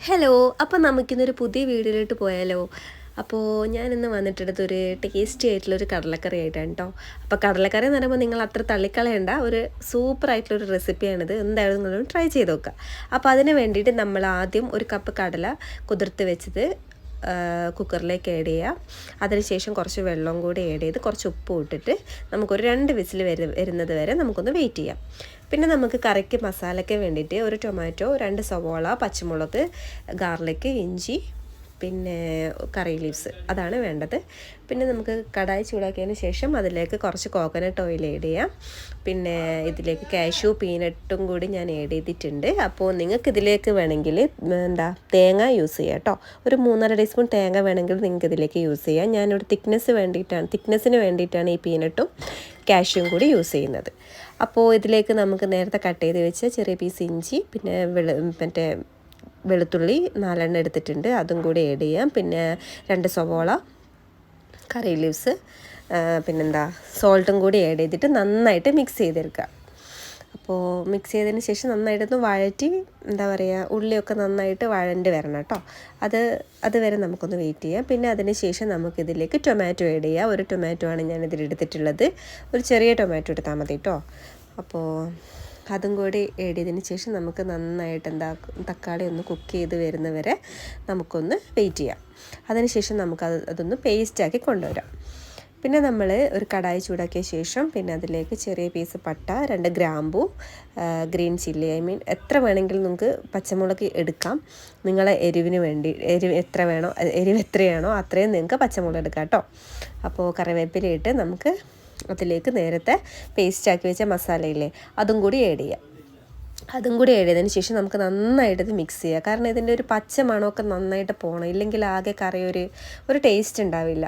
Hello അപ്പോൾ നമുക്കിന്നൊരു പുതിയ വീഡിയോയിലോട്ട് പോയാലോ? അപ്പോൾ ഞാനിന്ന് വന്നിട്ടുള്ളത് ഒരു ടേസ്റ്റി ആയിട്ടുള്ളൊരു കടലക്കറി ആയിട്ടാണ് കേട്ടോ അപ്പോൾ കടലക്കറി എന്ന് പറയുമ്പോൾ നിങ്ങൾ അത്ര തള്ളിക്കളയേണ്ട. ഒരു സൂപ്പർ ആയിട്ടുള്ളൊരു റെസിപ്പിയാണിത് എന്തായാലും നിങ്ങളൊന്ന് ട്രൈ ചെയ്ത് നോക്കുക അപ്പോൾ അതിന് വേണ്ടിയിട്ട് നമ്മൾ ആദ്യം ഒരു കപ്പ് കടല കുതിർത്ത് വെച്ചത് കുക്കറിലേക്ക് ആഡ് ചെയ്യുക അതിനുശേഷം കുറച്ച് വെള്ളം കൂടി ആഡ് ചെയ്ത് കുറച്ച് ഉപ്പ് ഇട്ടിട്ട് നമുക്കൊരു രണ്ട് വിസിൽ വരു വരുന്നത് വരെ നമുക്കൊന്ന് വെയിറ്റ് ചെയ്യാം. പിന്നെ നമുക്ക് കറിക്ക് മസാലയ്ക്ക് വേണ്ടിയിട്ട് ഒരു ടൊമാറ്റോ രണ്ട് സവോള പച്ചമുളക് ഗാർലിക്ക് ഇഞ്ചി പിന്നെ കറി ലീവ്സ് അതാണ് വേണ്ടത്. പിന്നെ നമുക്ക് കടായി ചൂടാക്കിയതിന് ശേഷം അതിലേക്ക് കുറച്ച് കോക്കനട്ട് ഓയിൽ ഏഡ് ചെയ്യാം. പിന്നെ ഇതിലേക്ക് കാഷ്യൂ പീനട്ടും കൂടി ഞാൻ ഏഡ് ചെയ്തിട്ടുണ്ട്. അപ്പോൾ നിങ്ങൾക്ക് ഇതിലേക്ക് വേണമെങ്കിൽ എന്താ തേങ്ങ യൂസ് ചെയ്യാം കേട്ടോ ഒരു മൂന്നര ടീസ്പൂൺ തേങ്ങ വേണമെങ്കിൽ നിങ്ങൾക്ക് ഇതിലേക്ക് യൂസ് ചെയ്യാം. ഞാനൊരു തിക്നെസ് വേണ്ടിയിട്ടാണ് തിക്നെസ്സിന് വേണ്ടിയിട്ടാണ് ഈ പീനട്ടും കാഷ്യൂം കൂടി യൂസ് ചെയ്യുന്നത്. അപ്പോൾ ഇതിലേക്ക് നമുക്ക് നേരത്തെ കട്ട് ചെയ്ത് വെച്ച ചെറിയ പീസ് ഇഞ്ചി പിന്നെ വെളു മറ്റേ വെളുത്തുള്ളി നാലെണ്ണം എടുത്തിട്ടുണ്ട്. അതും കൂടി ആഡ് ചെയ്യാം. പിന്നെ രണ്ട് സവോള കറി ലീവ്സ് പിന്നെന്താ സോൾട്ടും കൂടി ആഡ് ചെയ്തിട്ട് നന്നായിട്ട് മിക്സ് ചെയ്തെടുക്കുക. അപ്പോൾ മിക്സ് ചെയ്തതിന് ശേഷം നന്നായിട്ടൊന്ന് വഴറ്റി എന്താ പറയുക ഉള്ളിയൊക്കെ നന്നായിട്ട് വഴണ്ട് വരണം കേട്ടോ. അത് അതുവരെ നമുക്കൊന്ന് വെയിറ്റ് ചെയ്യാം. പിന്നെ അതിന് ശേഷം നമുക്കിതിലേക്ക് ടൊമാറ്റോ ആഡ് ചെയ്യാം. ഒരു ടൊമാറ്റോ ആണ് ഞാൻ ഇതിലെടുത്തിട്ടുള്ളത് ഒരു ചെറിയ ടൊമാറ്റോ എടുത്താൽ മതി കേട്ടോ. അപ്പോൾ അതും കൂടി ഏടിയതിന് ശേഷം നമുക്ക് നന്നായിട്ട് എന്താ തക്കാളി ഒന്ന് കുക്ക് ചെയ്ത് വരുന്നവരെ നമുക്കൊന്ന് വെയിറ്റ് ചെയ്യാം. അതിനുശേഷം നമുക്ക് അത് അതൊന്ന് പേസ്റ്റാക്കി കൊണ്ടുവരാം. പിന്നെ നമ്മൾ ഒരു കടായി ചൂടാക്കിയ ശേഷം പിന്നെ അതിലേക്ക് ചെറിയ പീസ് പട്ട രണ്ട് ഗ്രാമ്പു ഗ്രീൻ ചില്ലി ഐ മീൻ എത്ര വേണമെങ്കിലും നിങ്ങൾക്ക് പച്ചമുളക് എടുക്കാം. നിങ്ങളെ എരിവിന് വേണ്ടി എരിവ് എത്ര വേണോ എരിവ് എത്രയാണോ അത്രയും നിങ്ങൾക്ക് പച്ചമുളക് എടുക്കാം കേട്ടോ. അപ്പോൾ കറിവേപ്പിലയിട്ട് നമുക്ക് അതിലേക്ക് നേരത്തെ പേസ്റ്റാക്കി വെച്ച മസാലയില്ലേ അതും കൂടി ആഡ് ചെയ്യാം. അതും കൂടി എഴുതിയതിന് ശേഷം നമുക്ക് നന്നായിട്ട് ഇത് മിക്സ് ചെയ്യുക കാരണം ഇതിന്റെ ഒരു പച്ച മണമൊക്കെ നന്നായിട്ട് പോകണം ഇല്ലെങ്കിൽ ആകെ കറി ഒരു ഒരു ടേസ്റ്റ് ഉണ്ടാവില്ല.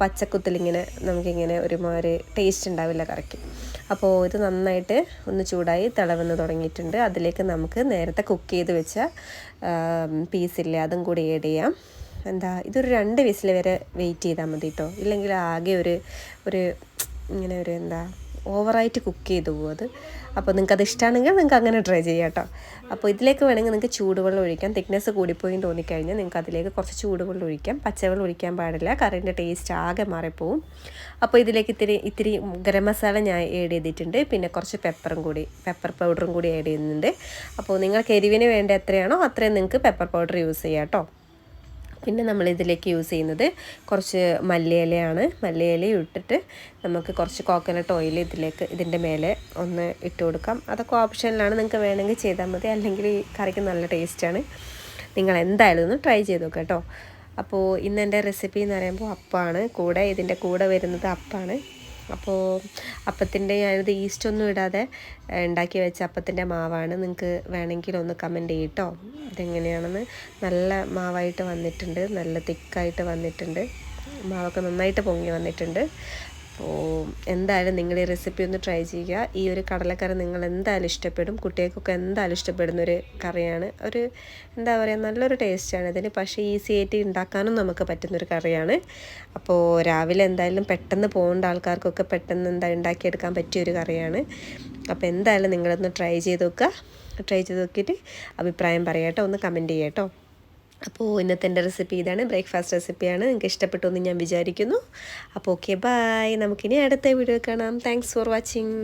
പച്ചക്കുത്തിലിങ്ങനെ നമുക്കിങ്ങനെ ഒരുമാതിരി ടേസ്റ്റ് ഉണ്ടാവില്ല കറിക്ക്. അപ്പോൾ ഇത് നന്നായിട്ട് ഒന്ന് ചൂടായി തിളവെന്ന് തുടങ്ങിയിട്ടുണ്ട്. അതിലേക്ക് നമുക്ക് നേരത്തെ കുക്ക് ചെയ്ത് വെച്ച പീസില്ലേ അതും കൂടി ആഡ് ചെയ്യാം. എന്താ ഇതൊരു രണ്ട് വിസിൽ വരെ വെയിറ്റ് ചെയ്താൽ മതി കേട്ടോ ഇല്ലെങ്കിൽ ആകെ ഒരു ഒരു ഇങ്ങനെ ഒരു എന്താ ഓവറായിട്ട് കുക്ക് ചെയ്തു പോകും അത്. അപ്പോൾ നിങ്ങൾക്ക് അത് ഇഷ്ടമാണെങ്കിൽ നിങ്ങൾക്ക് അങ്ങനെ ട്രൈ ചെയ്യാം കേട്ടോ അപ്പോൾ ഇതിലേക്ക് വേണമെങ്കിൽ നിങ്ങൾക്ക് ചൂടുവെള്ളം ഒഴിക്കാം. തിക്നെസ് കൂടിപ്പോയി തോന്നിക്കഴിഞ്ഞാൽ നിങ്ങൾക്ക് അതിലേക്ക് കുറച്ച് ചൂടുവെള്ളം ഒഴിക്കാം. പച്ചവെള്ളം ഒഴിക്കാൻ പാടില്ല. കറിന്റെ ടേസ്റ്റ് ആകെ മാറിപ്പോവും. അപ്പോൾ ഇതിലേക്ക് ഇത്തിരി ഇത്തിരി ഗരം മസാല ഞാൻ ഏഡ് ചെയ്തിട്ടുണ്ട്. പിന്നെ കുറച്ച് പെപ്പറും കൂടി പെപ്പർ പൗഡറും കൂടി ആഡ് ചെയ്യുന്നുണ്ട്. അപ്പോൾ നിങ്ങൾക്ക് എരിവിന് വേണ്ട എത്രയാണോ അത്രയും നിങ്ങൾക്ക് പെപ്പർ പൗഡർ യൂസ് ചെയ്യാം കേട്ടോ പിന്നെ നമ്മൾ ഇതിലേക്ക് യൂസ് ചെയ്യുന്നത് കുറച്ച് മല്ലിയിലയാണ്. മല്ലിയില ഇട്ടിട്ട് നമുക്ക് കുറച്ച് കോക്കനട്ട് ഓയിൽ ഇതിലേക്ക് ഇതിന്റെ മേലെ ഒന്ന് ഇട്ട് കൊടുക്കാം. അതൊക്കെ ഓപ്ഷനിലാണ് നിങ്ങൾക്ക് വേണമെങ്കിൽ ചെയ്താൽ മതി. അല്ലെങ്കിൽ ഈ കറിക്ക് നല്ല ടേസ്റ്റാണ് നിങ്ങൾ എന്തായാലും ഒന്ന് ട്രൈ ചെയ്ത് നോക്കാം കേട്ടോ. അപ്പോൾ ഇന്ന് എന്റെ റെസിപ്പി എന്ന് പറയുമ്പോൾ അപ്പമാണ് കൂടെ ഇതിന്റെ കൂടെ വരുന്നത് അപ്പമാണ് അപ്പോൾ അപ്പത്തിന്റെ ഞാനിത് ഈസ്റ്റ് ഒന്നും ഇടാതെ ഉണ്ടാക്കി വെച്ച അപ്പത്തിന്റെ മാവാണ്. നിങ്ങൾക്ക് വേണമെങ്കിൽ ഒന്ന് കമന്റ് ചെയ്യട്ടോ. ഇതെങ്ങനെയാണെന്ന് നല്ല മാവായിട്ട് വന്നിട്ടുണ്ട്. നല്ല തിക്കായിട്ട് വന്നിട്ടുണ്ട്. മാവൊക്കെ നന്നായിട്ട് പൊങ്ങി വന്നിട്ടുണ്ട്. അപ്പോൾ എന്തായാലും നിങ്ങൾ ഈ റെസിപ്പി ഒന്ന് ട്രൈ ചെയ്യുക. ഈ ഒരു കടലക്കറി നിങ്ങൾ എന്തായാലും ഇഷ്ടപ്പെടും. കുട്ടികൾക്കൊക്കെ എന്തായാലും ഇഷ്ടപ്പെടുന്ന ഒരു കറിയാണ്. ഒരു എന്താ പറയുക നല്ലൊരു ടേസ്റ്റാണ് ഇതിന്. പക്ഷേ ഈസി ആയിട്ട് ഉണ്ടാക്കാനും നമുക്ക് പറ്റുന്നൊരു കറിയാണ്. അപ്പോൾ രാവിലെ എന്തായാലും പെട്ടെന്ന് പോകേണ്ട ആൾക്കാർക്കൊക്കെ പെട്ടെന്ന് എന്താ ഉണ്ടാക്കിയെടുക്കാൻ പറ്റിയൊരു കറിയാണ്. അപ്പോൾ എന്തായാലും നിങ്ങളൊന്ന് ട്രൈ ചെയ്ത് നോക്കുക. ട്രൈ ചെയ്ത് നോക്കിയിട്ട് അഭിപ്രായം പറയാം കേട്ടോ. ഒന്ന് കമന്റ് ചെയ്യാട്ടോ അപ്പോൾ ഇന്നത്തെ എന്റെ റെസിപ്പി ഇതാണ്. ബ്രേക്ക്ഫാസ്റ്റ് റെസിപ്പിയാണ് നിങ്ങൾക്ക് ഇഷ്ടപ്പെട്ടു എന്ന് ഞാൻ വിചാരിക്കുന്നു. അപ്പോൾ ഓക്കെ ബായ് നമുക്കിനി അടുത്ത വീഡിയോ കാണാം. Thanks for watching